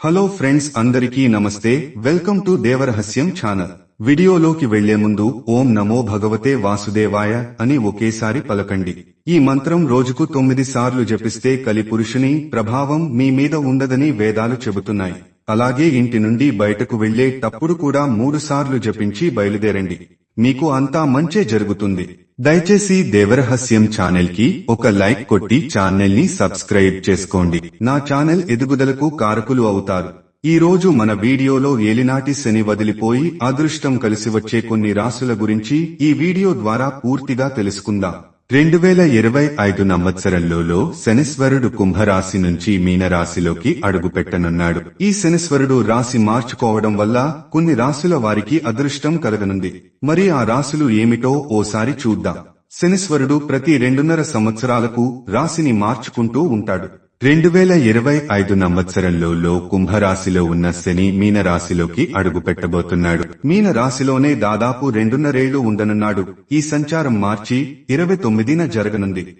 Hello friends అందరికీ నమస్తే. Welcome to దేవరహస్యం channel వీడియోలోకి వెళ్ళే ముందు ఓం నమో భగవతే వాసుదేవాయ అని ఒకేసారి పలకండి. ఈ మంత్రం రోజుకు తొమ్మిది సార్లు జపిస్తే కలిపురుషుని ప్రభావం మీ మీద ఉండదని వేదాలు చెబుతున్నాయి. అలాగే ఇంటి నుండి బయటకు వెళ్ళేటప్పుడు కూడా మూడు సార్లు జపించి బయలుదేరండి. మీకు అంతా మంచే జరుగుతుంది. దయచేసి దేవరహస్యం ఛానల్కి ఒక లైక్ కొట్టి ఛానల్ని సబ్స్క్రైబ్ చేసుకోండి. నా ఛానల్ ఎదుగుదలకు కారకులు అవుతారు. ఈ రోజు మన వీడియోలో ఏలినాటి శని వదిలిపోయి అదృష్టం కలిసి వచ్చే కొన్ని రాసుల గురించి ఈ వీడియో ద్వారా పూర్తిగా తెలుసుకుందాం. రెండు వేల ఇరవై ఐదు సంవత్సరంలో శనిశ్వరుడు కుంభరాశి నుంచి మీనరాశిలోకి అడుగుపెట్టనున్నాడు. ఈ శనిశ్వరుడు రాశి మార్చుకోవడం వల్ల కొన్ని రాశుల వారికి అదృష్టం కలగనుంది. మరి ఆ రాశులు ఏమిటో ఓసారి చూద్దాం. శనిశ్వరుడు ప్రతి రెండున్నర సంవత్సరాలకు రాశిని మార్చుకుంటూ ఉంటాడు. రెండు వేల ఇరవై ఐదు సంవత్సరంలో కుంభరాశిలో ఉన్న శని మీన రాశిలోకి అడుగు పెట్టబోతున్నాడు మీన రాశిలోనే దాదాపు రెండున్నరేళ్ళు ఉండనున్నాడు. ఈ సంచారం మార్చి ఇరవై తొమ్మిదిన జరగనుంది.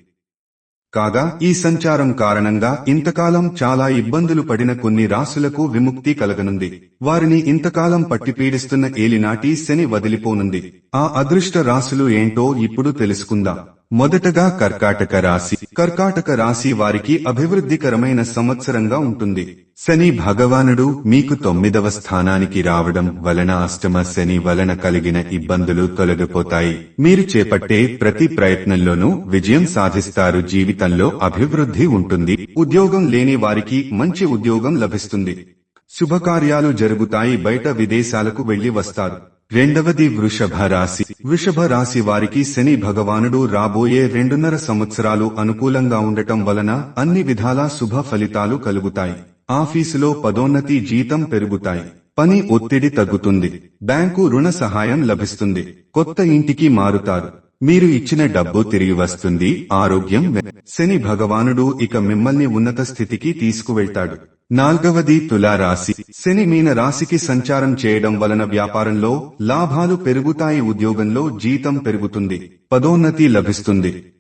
కాగా ఈ సంచారం కారణంగా ఇంతకాలం చాలా ఇబ్బందులు పడిన కొన్ని రాశులకు విముక్తి కలగనుంది. వారిని ఇంతకాలం పట్టి పీడిస్తున్న ఏలినాటి శని వదిలిపోనుంది. ఆ అదృష్ట రాశులు ఏంటో ఇప్పుడు తెలుసుకుందాం. మొదటగా కర్కాటక రాశి. కర్కాటక రాశి వారికి అభివృద్ధికరమైన సంవత్సరంగా ఉంటుంది. శని భగవానుడు మీకు తొమ్మిదవ స్థానానికి రావడం వలన అష్టమ శని వలన కలిగిన ఇబ్బందులు తొలగిపోతాయి. మీరు చేపట్టే ప్రతి ప్రయత్నంలోనూ విజయం సాధిస్తారు. జీవితంలో అభివృద్ధి ఉంటుంది. ఉద్యోగం లేని వారికి మంచి ఉద్యోగం లభిస్తుంది. శుభకార్యాలు జరుగుతాయి. బయట విదేశాలకు వెళ్ళి వస్తారు. రెండవది వృషభ రాశి. వృషభ రాశి వారికి శని భగవానుడు రాబోయే రెండున్నర సంవత్సరాలు అనుకూలంగా ఉండటం వలన అన్ని విధాలా శుభ ఫలితాలు కలుగుతాయి. ఆఫీసులో పదోన్నతి జీతం పెరుగుతాయి. పని ఒత్తిడి తగ్గుతుంది. బ్యాంకు రుణ సహాయం లభిస్తుంది. కొత్త ఇంటికి మారుతారు. మీరు ఇచ్చిన డబ్బు తిరిగి వస్తుంది. ఆరోగ్యం శని భగవానుడు ఇక మిమ్మల్ని ఉన్నత స్థితికి తీసుకువెళ్తాడు. నాల్గవది తులారాశి. శని మీన రాశికి సంచారం చేయడం వలన వ్యాపారంలో లాభాలు పెరుగుతాయి ఉద్యోగంలో జీతం పెరుగుతుంది పదోన్నతి లభిస్తుంది.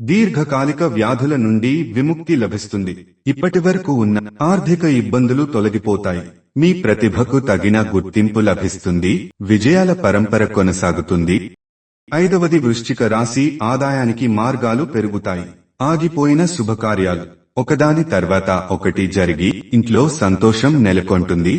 దీర్ఘకాలిక వ్యాధుల నుండి విముక్తి లభిస్తుంది. ఇప్పటి వరకు ఉన్న ఆర్థిక ఇబ్బందులు తొలగిపోతాయి. మీ ప్రతిభకు తగిన గుర్తింపు లభిస్తుంది విజయాల పరంపర కొనసాగుతుంది. ఐదవది వృశ్చిక రాశి ఆదాయానికి మార్గాలు పెరుగుతాయి. ఆగిపోయిన శుభకార్యాలు. ఒకదాని తర్వాత ఒకటి జరిగి ఇంట్లో సంతోషం నెలకొంటుంది.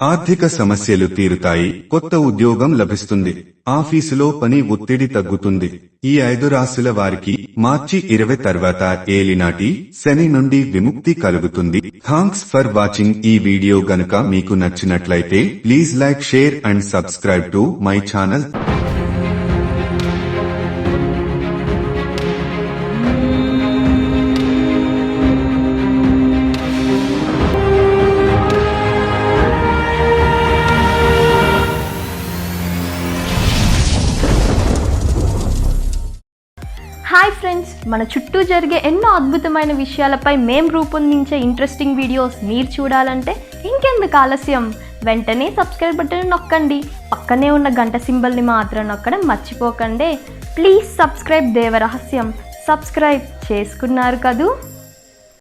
ఆర్థిక సమస్యలు తీరుతాయి కొత్త ఉద్యోగం లభిస్తుంది ఆఫీసులో పని ఒత్తిడి తగ్గుతుంది. ఈ ఐదు రాశుల వారికి మార్చి ఇరవై తర్వాత ఏలినాటి శని నుండి విముక్తి కలుగుతుంది. థాంక్స్ ఫర్ వాచింగ్ ఈ వీడియో గనుక మీకు నచ్చినట్లయితే please like share and subscribe to my channel. Hi friends మన చుట్టూ జరిగే ఎన్నో అద్భుతమైన విషయాలపై మేం రూపొందించే ఇంట్రెస్టింగ్ వీడియోస్ మీరు చూడాలంటే ఇంకెందుకు ఆలస్యం? వెంటనే సబ్స్క్రైబ్ బటన్ నొక్కండి. పక్కనే ఉన్న గంట సింబల్ని మాత్రం నొక్కడం మర్చిపోకండి. ప్లీజ్ సబ్స్క్రైబ్ దేవరహస్యం సబ్స్క్రైబ్ చేసుకున్నారు కదూ?